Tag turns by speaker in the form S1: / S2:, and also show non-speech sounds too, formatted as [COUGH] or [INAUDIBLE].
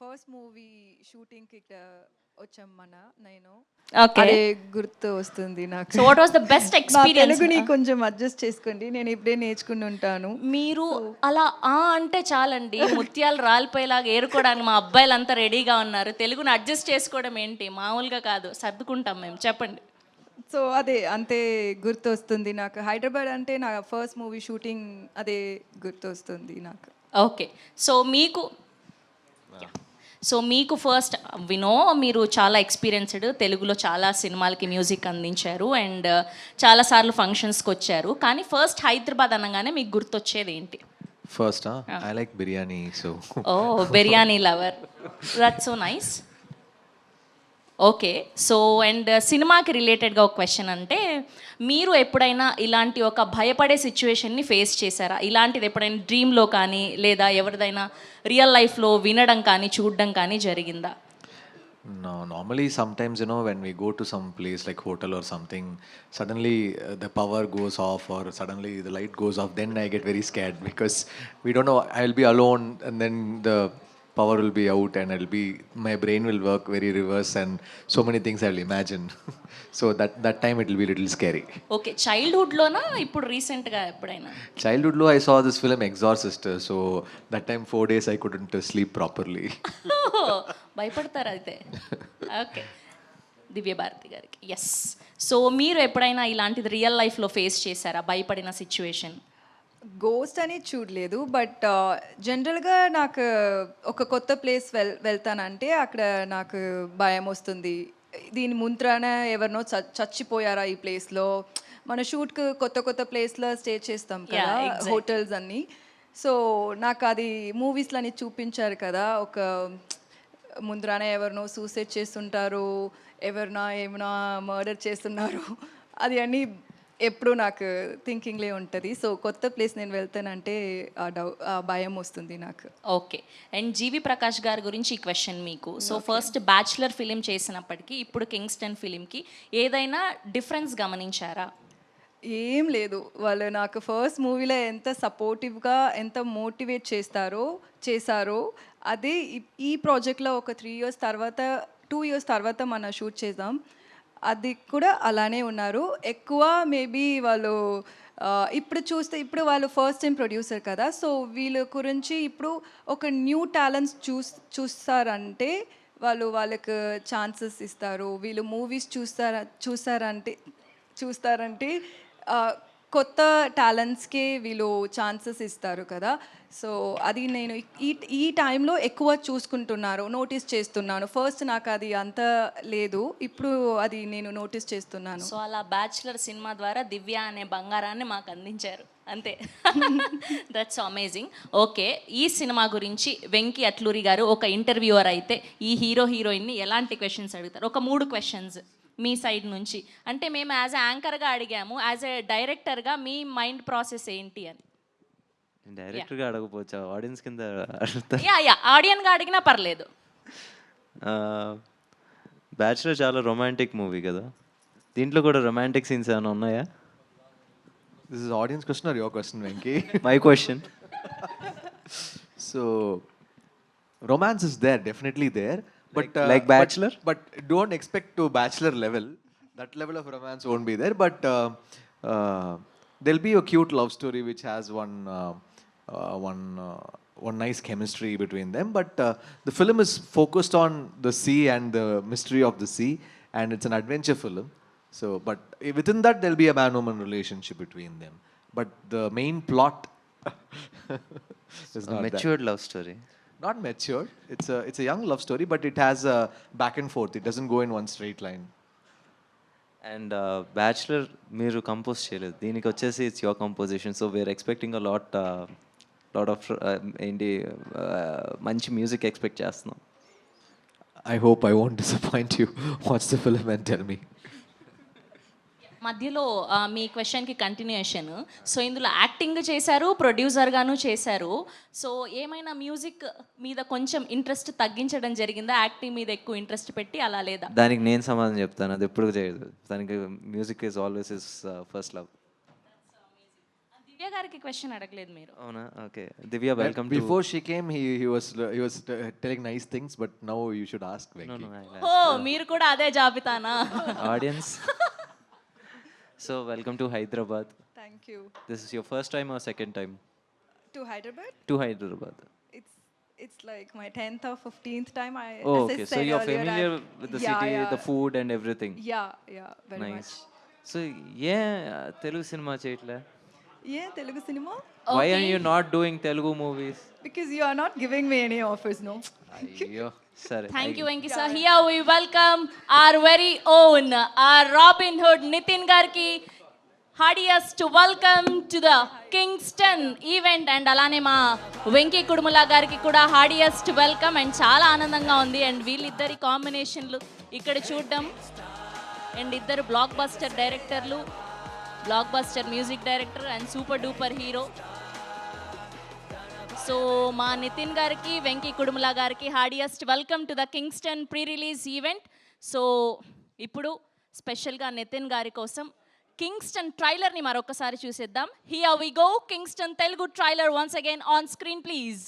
S1: First movie షూటింగ్కి ఇక్కడ వచ్చాం మన నేను.
S2: ఓకే
S1: అదే గుర్తు వస్తుంది నాకు.
S2: So what was the best experience
S1: తెలుగుని కొంచెం అడ్జస్ట్ చేసుకోండి నేను ఇప్పుడే నేర్చుకుని ఉంటాను.
S2: మీరు అలా ఆ అంటే చాలండి [LAUGHS] ముత్యాలు రాలిపోయేలాగా ఏరుకోవడానికి మా అబ్బాయిలు అంతా రెడీగా ఉన్నారు. తెలుగుని అడ్జస్ట్ చేసుకోవడం ఏంటి? మామూలుగా కాదు సర్దుకుంటాం మేము. చెప్పండి.
S1: సో అదే అంతే గుర్తు వస్తుంది నాకు. హైదరాబాద్ అంటే నా ఫస్ట్ మూవీ షూటింగ్ అదే గుర్తు వస్తుంది నాకు.
S2: ఓకే సో మీకు సో మీకు ఫస్ట్ వినో మీరు చాలా ఎక్స్పీరియన్స్డ్ తెలుగులో చాలా సినిమాలకి మ్యూజిక్ అందించారు అండ్ చాలాసార్లు ఫంక్షన్స్కి వచ్చారు. కానీ ఫస్ట్ హైదరాబాద్ అనగానే మీకు గుర్తొచ్చేది ఏంటి?
S3: First, huh? I like biryani, so.
S2: Oh biryani lover that so nice okay. So and సినిమాకి రిలేటెడ్గా ఒక క్వశ్చన్ అంటే మీరు ఎప్పుడైనా ఇలాంటి ఒక భయపడే సిచ్యువేషన్ని ఫేస్ చేశారా? ఇలాంటిది ఎప్పుడైనా డ్రీమ్లో కానీ లేదా ఎవరిదైనా రియల్ లైఫ్లో వినడం కానీ చూడడం కానీ జరిగిందా?
S3: Normally sometimes you know when we go to some place like hotel or something suddenly the power goes off or suddenly the light goes off then I get very scared because we don't know I will be alone and then the power will be out and it'll be my brain will work very reverse and so many things I'll imagine. so that that time it will be little scary.
S2: Okay చైల్డ్హుడ్లోనా ఇప్పుడు రీసెంట్గా ఎప్పుడైనా
S3: Childhood low, I saw this film Exorcist. So that time four days I couldn't uh, sleep properly.
S2: భయపడతారు అయితే okay దివ్య భారతి గారికి yes so మీరు ఎప్పుడైనా ఇలాంటిది real లైఫ్లో ఫేస్ చేశారా భయపడిన సిచ్యువేషన్
S1: గోస్ట్ అని చూడలేదు బట్ జనరల్గా నాకు ఒక కొత్త ప్లేస్ వెల్ వెళ్తానంటే అక్కడ నాకు భయం వస్తుంది. దీని ముంత్రాన ఎవరినో చ- చచ్చిపోయారా ఈ ప్లేస్లో మన షూట్కి కొత్త కొత్త ప్లేస్లో స్టే చేస్తాం కదా. హోటల్స్ అన్ని. సో నాకు అది మూవీస్లో అని చూపించారు కదా ఒక ముందరానే ఎవరినో సూసైడ్ చేస్తుంటారు ఎవరినా ఏమైనా మర్డర్ చేస్తున్నారు అది అన్నీ ఎప్పుడు నాకు థింకింగ్లే ఉంటుంది. సో కొత్త ప్లేస్ నేను వెళ్తానంటే ఆ డౌ ఆ భయం వస్తుంది నాకు.
S2: ఓకే. అండ్ జీవి ప్రకాష్ గారి గురించి ఈ క్వశ్చన్ మీకు. సో ఫస్ట్ బ్యాచులర్ ఫిలిం చేసినప్పటికీ ఇప్పుడు కింగ్స్టన్ ఫిలింకి ఏదైనా డిఫరెన్స్ గమనించారా?
S1: ఏం లేదు. వాళ్ళు నాకు ఫస్ట్ మూవీలో ఎంత సపోర్టివ్గా ఎంత మోటివేట్ చేస్తారో చేశారో అదే ఈ- ప్రాజెక్ట్లో ఒక త్రీ ఇయర్స్ తర్వాత టూ ఇయర్స్ తర్వాత మనం షూట్ చేద్దాం. అది కూడా అలానే ఉన్నారు. ఎక్కువ మేబీ వాళ్ళు ఇప్పుడు చూస్తే ఇప్పుడు వాళ్ళు ఫస్ట్ టైం ప్రొడ్యూసర్ కదా సో వీళ్ళ గురించి ఇప్పుడు ఒక న్యూ టాలెంట్స్ చూస్ చూస్తారంటే వాళ్ళు వాళ్ళకు ఛాన్సెస్ ఇస్తారు. వీళ్ళు మూవీస్ చూస్తారా చూస్తారంటే చూస్తారంటే కొత్త టాలెంట్స్కే వీళ్ళు ఛాన్సెస్ ఇస్తారు కదా. సో అది నేను ఈ ఈ టైంలో ఎక్కువ చూసుకుంటున్నారు నోటీస్ చేస్తున్నాను. ఫస్ట్ నాకు అది అంత లేదు ఇప్పుడు అది నేను నోటీస్ చేస్తున్నాను.
S2: సో అలా బ్యాచులర్ సినిమా ద్వారా దివ్య అనే బంగారాన్ని మాకు అందించారు. అంతే. దట్స్ అమేజింగ్ ఓకే ఈ సినిమా గురించి వెంకీ అట్లూరి గారు ఒక ఇంటర్వ్యూవర్ అయితే ఈ హీరో హీరోయిన్ని ఎలాంటి క్వశ్చన్స్ అడుగుతారు? ఒక మూడు క్వశ్చన్స్ మీ సైడ్ నుంచి. అంటే మేము యాజ్ ఎ యాంకర్గా అడిగాము యాజ్ ఎ డైరెక్టర్గా మీ మైండ్ ప్రాసెస్ ఏంటి అని.
S4: డైరెక్ట్గా అడగపోవచ్చా ఆడియన్స్ కింద
S2: యా యా ఆడియన్గా అడిగినా పర్లేదు.
S4: బ్యాచులర్ చాలా రొమాంటిక్ మూవీ కదా. దీంట్లో కూడా రొమాంటిక్ సీన్స్ ఏమైనా ఉన్నాయా?
S3: This is audience question or your question, Venki? [LAUGHS]
S4: My question
S3: So, romance is there, definitely there. But
S4: like, uh,
S3: like
S4: Bachelor.
S3: But, but, don't expect to Bachelor level. That level of romance won't be there. But uh, uh, there'll be a cute love story which has one one one nice chemistry between them. But uh, the film is focused on the sea and the mystery of the sea, and it's an adventure film. So, but within that, there'll be a man-woman relationship between them. But the main plot [LAUGHS] is a matured
S4: that. love story.
S3: Not mature. It's a it's a young love story, but it has a back and forth. It doesn't go in one straight line.
S4: And bachelor uh, మీరు compose చేయలేదు దీనికి వచ్చేసి it's your composition so we are expecting a lot lot of uh, ఏంటి uh, మంచి music expect చేస్తున్నాం
S3: I hope I won't disappoint you. Watch the film and tell me.
S2: మధ్యలో మీ క్వశ్చన్కి కంటిన్యూషన్ సో ఇందులో యాక్టింగ్ చేశారు ప్రొడ్యూసర్గాను చేశారు. సో ఏమైనా మ్యూజిక్ మీద కొంచెం ఇంట్రెస్ట్ తగ్గించడం జరిగిందా? యాక్టింగ్ మీద ఎక్కువ ఇంట్రెస్ట్ పెట్టి అలా లేదా?
S4: దానికి నేను సమాధానం చెప్తాను. అది ఎప్పుడు చేయదు. దానికి music is always is first love
S2: Divya గారికి క్వశ్చన్ అడగలేదు మీరు.
S4: అవునా? Okay. Divya welcome to
S3: Before she came, he, he was he was uh, telling nice things, but now you should ask
S4: No,
S3: Venki.
S4: no, I'll
S2: ఓ మీరు కూడా అదే జాబితానా?
S4: Audience. [LAUGHS] So, welcome to Hyderabad.
S1: Thank you.
S4: This is your first time or second time?
S1: To Hyderabad?
S4: To Hyderabad.
S1: It's it's like my 10th or 15th time. I,
S4: oh,
S1: okay. I
S4: so, you're familiar
S1: I,
S4: with the
S1: yeah,
S4: city,
S1: yeah.
S4: the food, and everything?
S1: Yeah, yeah, very
S4: nice.
S1: much.
S4: So, yeah, Telugu cinema cheyatla.
S1: Yeah, Telugu cinema.
S4: Okay. Why are you not doing Telugu movies?
S1: Because you are not giving me any offers, no?
S4: Ayyo. సరే
S2: thank you Venki sir here we welcome our very own our Robin Hood Nitin గారికి heartiest to welcome to the Kingston event and అలానే మా వెంకీ కుడుముల గారికి కూడా heartiest welcome and చాలా ఆనందంగా ఉంది. And వీళ్ళిద్దరి కాంబినేషన్లు ఇక్కడ చూడడం. అండ్ ఇద్దరు బ్లాక్ బస్టర్ డైరెక్టర్లు blockbuster music director and super duper hero so మా నితిన్ గారికి వెంకీ కుడుముల గారికి heartiest welcome to the Kingston pre release event. So ఇప్పుడు స్పెషల్గా నితిన్ గారి కోసం కింగ్స్టన్ ట్రైలర్ని మరొకసారి చూసేద్దాం. Here we go Kingston Telugu trailer once again on screen please